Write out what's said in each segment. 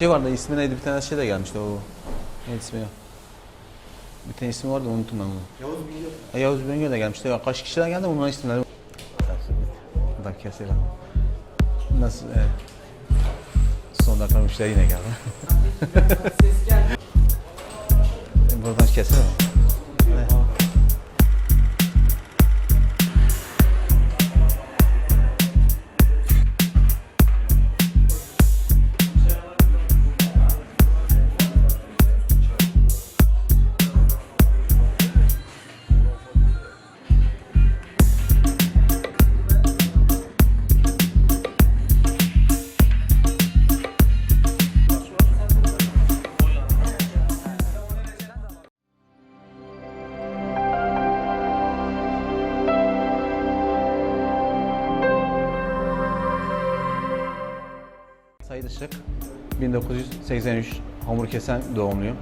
Şey vardı ismi neydi bir tane şey de gelmişti o. Ne ismi ya? Bir tane ismi vardı unuttum ben onu. Yavuz Bilge. E, Yavuz Bengö de gelmişti. Ya, kaç kişiler geldi bunların isimleri. Buradan keselim. Nasıl? E, son dakika müşteri yine geldi. Buradan keselim. Işık, 1983 Hamurkesen doğumluyum.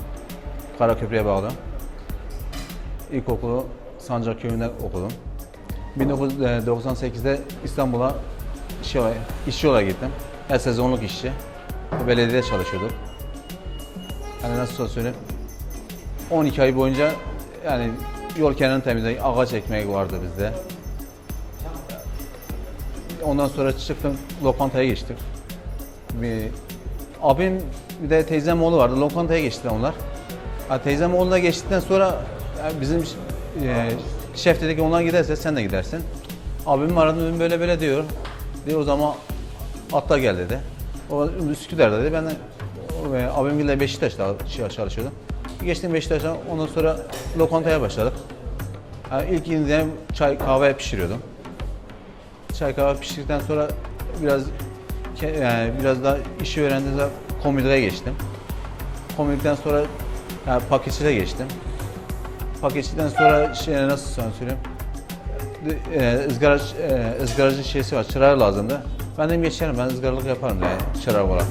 Karaköprü'ye bağlı. İlkokulu Sancak Köyü'nde okudum. 1998'de İstanbul'a işçi olarak, gittim. Her sezonluk işçi. Belediyede çalışıyorduk. Yani nasıl söyleyeyim? 12 ay boyunca yani yol kenarını temizlemek, ağaç ekmek vardı bizde. Ondan sonra çıktım, lokantaya geçtik. Bir, abim bir de teyzem oğlu vardı. Lokantaya geçtiler onlar. Teyzem oğluna geçtikten sonra bizim e, şef dedi ki onlar giderse sen de gidersin. Abim aradı dedim böyle böyle diyor. Diyor o zaman atla gel dedi. O Üsküdar dedi. Ben de o, e, abimle Beşiktaş'ta çalışıyordum. Geçtim Beşiktaş'a ondan sonra lokantaya başladık. Yani ilk indiğim çay kahve pişiriyordum. Çay kahve pişirdikten sonra biraz yani biraz daha işi öğrendiğimde komodine geçtim. Komodiden sonra yani paketçiliğe geçtim. Paketçiden sonra şey nasıl sana söyleyeyim? De- E, e, ızgaracı şeysi var, çırağı lazımdı. Ben dedim geçerim, ben ızgaralık yaparım yani çırak olarak.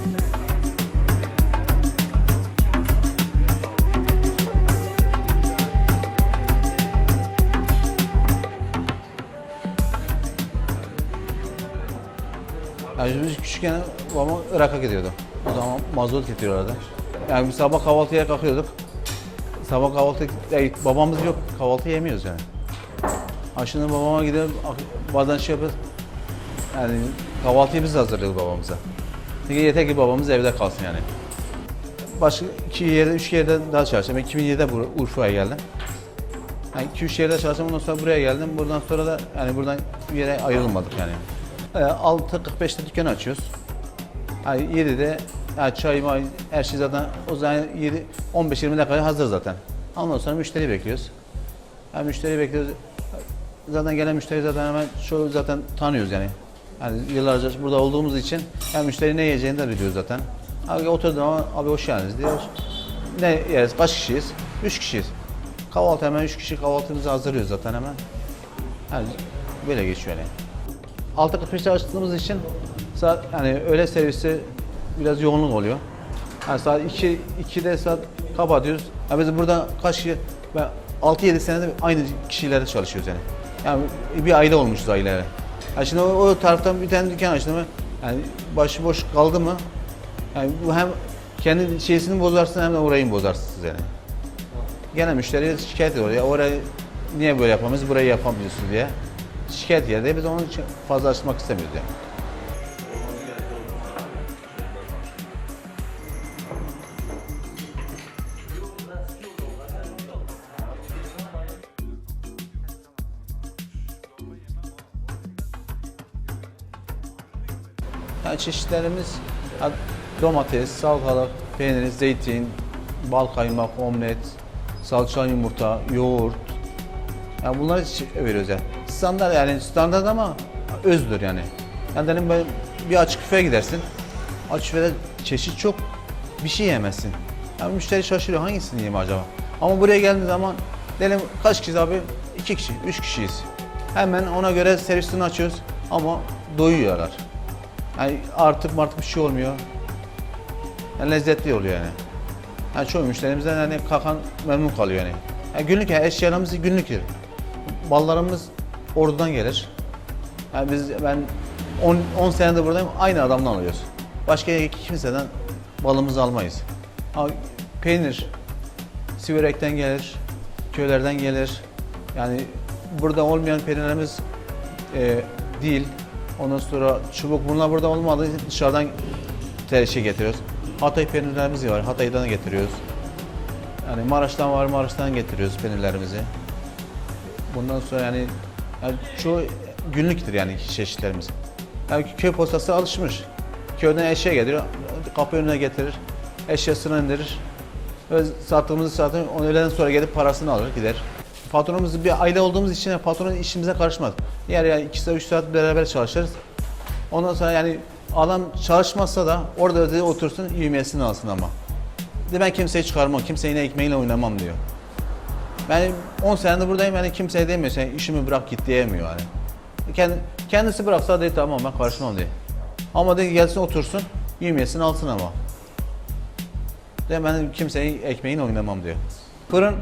Yani biz küçükken babam Irak'a gidiyordu. O zaman mazot getiriyorlardı. Yani biz sabah kahvaltıya kalkıyorduk. Sabah kahvaltı, yani babamız yok, kahvaltı yemiyoruz yani. Şimdi babama gidiyor, bazen şey yapıyoruz. Yani kahvaltıyı biz hazırlıyoruz babamıza. Çünkü yeter ki babamız evde kalsın yani. Başka iki yerde, üç yerde daha çalıştım. Ben 2007'de Bur- Urfa'ya geldim. Yani iki üç yerde çalıştım, ondan sonra buraya geldim. Buradan sonra da yani buradan bir yere ayrılmadık yani. E, 6.45'te dükkanı açıyoruz. Yani 7'de yani çay, may, her şey zaten o zaman 7, 15-20 dakikaya hazır zaten. Ondan sonra müşteri bekliyoruz. Yani müşteri bekliyoruz. Zaten gelen müşteri zaten hemen çoğu zaten tanıyoruz yani. Yani yıllarca burada olduğumuz için yani müşteri ne yiyeceğini de biliyoruz zaten. Abi oturduğum zaman abi hoş geldiniz diyoruz. Ne yeriz? Kaç kişiyiz? Üç kişiyiz. Kahvaltı hemen üç kişi kahvaltımızı hazırlıyoruz zaten hemen. Yani böyle geçiyor yani. 6.45'te açtığımız için saat yani öğle servisi biraz yoğunluk oluyor. Yani saat 2 2'de saat kapatıyoruz. Yani biz burada kaç ben 6-7 senedir aynı kişilerle çalışıyoruz yani. Yani bir aile olmuşuz aileyle. Yani şimdi o, o taraftan bir tane dükkan açtım yani başıboş kaldı mı yani bu hem kendi şeysini bozarsın hem de orayı bozarsınız yani. Gene müşteriye şikayet ediyor. Ya orayı niye böyle yapamıyoruz, burayı yapamıyorsun diye. Şikayet geldi. Biz onun için fazla açmak istemiyoruz yani. Yani çeşitlerimiz domates, salatalık, peynir, zeytin, bal kaymak, omlet, salça yumurta, yoğurt. Yani bunları veriyoruz yani. Standart yani standart ama özdür yani. Yani dedim ben bir açık büfeye gidersin. Açık büfede çeşit çok bir şey yemezsin. Yani müşteri şaşırıyor hangisini yiyeyim acaba? Ama buraya geldiği zaman dedim kaç kişiyiz abi? İki kişi, üç kişiyiz. Hemen ona göre servisini açıyoruz ama doyuyorlar. Yani artık artık bir şey olmuyor. Yani lezzetli oluyor yani. Yani çoğu müşterimizden hani kalkan memnun kalıyor yani. yani günlük yani eşyalarımız günlüktür. Ballarımız oradan gelir. Yani biz ben 10 10 senedir buradayım aynı adamdan alıyoruz. Başka kimseden balımızı almayız. Ama peynir Siverek'ten gelir, köylerden gelir. Yani burada olmayan peynirlerimiz e, değil. Ondan sonra çubuk bunlar burada olmadığı için dışarıdan şey getiriyoruz. Hatay peynirlerimiz var. Hatay'dan getiriyoruz. Yani Maraş'tan var, Maraş'tan getiriyoruz peynirlerimizi. Bundan sonra yani, yani çoğu günlüktür yani çeşitlerimiz. Yani köy postası alışmış. Köyden eşya geliyor, kapı önüne getirir, eşyasını indirir. Ve sattığımızı onu öğleden sonra gelip parasını alır gider. Patronumuz bir aile olduğumuz için patronun işimize karışmaz. Yer yani 2 saat 3 saat beraber çalışırız. Ondan sonra yani adam çalışmazsa da orada dedi otursun yemeğini alsın ama. De ben kimseyi çıkarmam, kimsenin ekmeğiyle oynamam diyor. Ben 10 senedir buradayım yani kimseye demiyor sen işimi bırak git diyemiyor yani. Kendi, kendisi bıraksa de tamam ben karışmam diye. Ama de gelsin otursun yemeğini alsın ama. De ben kimseyi ekmeğiyle oynamam diyor. Fırın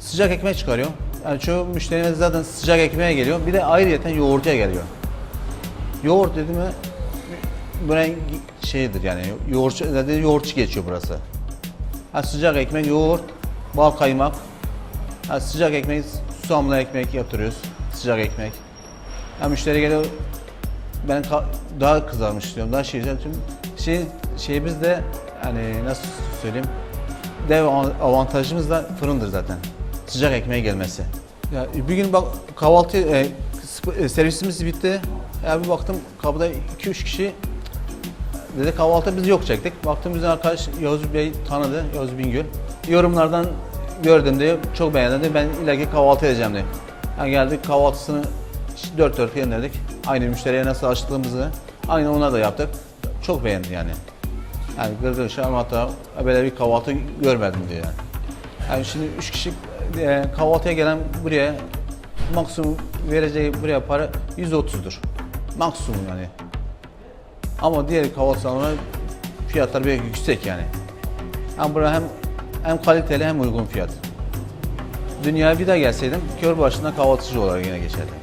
sıcak ekmek çıkarıyor. Yani çoğu müşterimiz zaten sıcak ekmeğe geliyor. Bir de ayrıyeten yoğurtuya geliyor. Yoğurt dedi mi buranın şeyidir yani yoğurtçu, zaten yoğurtçu geçiyor burası. Ha, sıcak ekmek, yoğurt, bal kaymak. Ha, sıcak ekmek, susamlı ekmek yaptırıyoruz. Sıcak ekmek. Ha, müşteri geliyor ben daha kızarmış istiyorum, daha şey istiyorum. Şey, şeyimiz de hani nasıl söyleyeyim dev av- avantajımız da fırındır zaten. Sıcak ekmeğe gelmesi. Ya bir gün bak kahvaltı e, e, servisimiz bitti. Ya bir baktım kapıda 2-3 kişi dedi kahvaltı biz yok çektik. Baktım bizim arkadaş Yavuz Bey tanıdı, Yavuz Bingöl. Yorumlardan gördüm diye çok beğendim diye ben ileriki kahvaltı edeceğim diye. Yani geldik kahvaltısını dört dört yenildik. Aynı müşteriye nasıl açtığımızı aynı ona da yaptık. Çok beğendi yani. Yani gırgır şam hatta böyle bir kahvaltı görmedim diyor yani. Yani şimdi üç kişi e, kahvaltıya gelen buraya maksimum vereceği buraya para 130'dur. Maksimum yani. Ama diğer kahvaltı salonuna fiyatlar biraz yüksek yani. Hem buraya hem hem kaliteli hem uygun fiyat. Dünyaya bir daha gelseydim kör başına kahvaltıcı olarak yine geçerdim.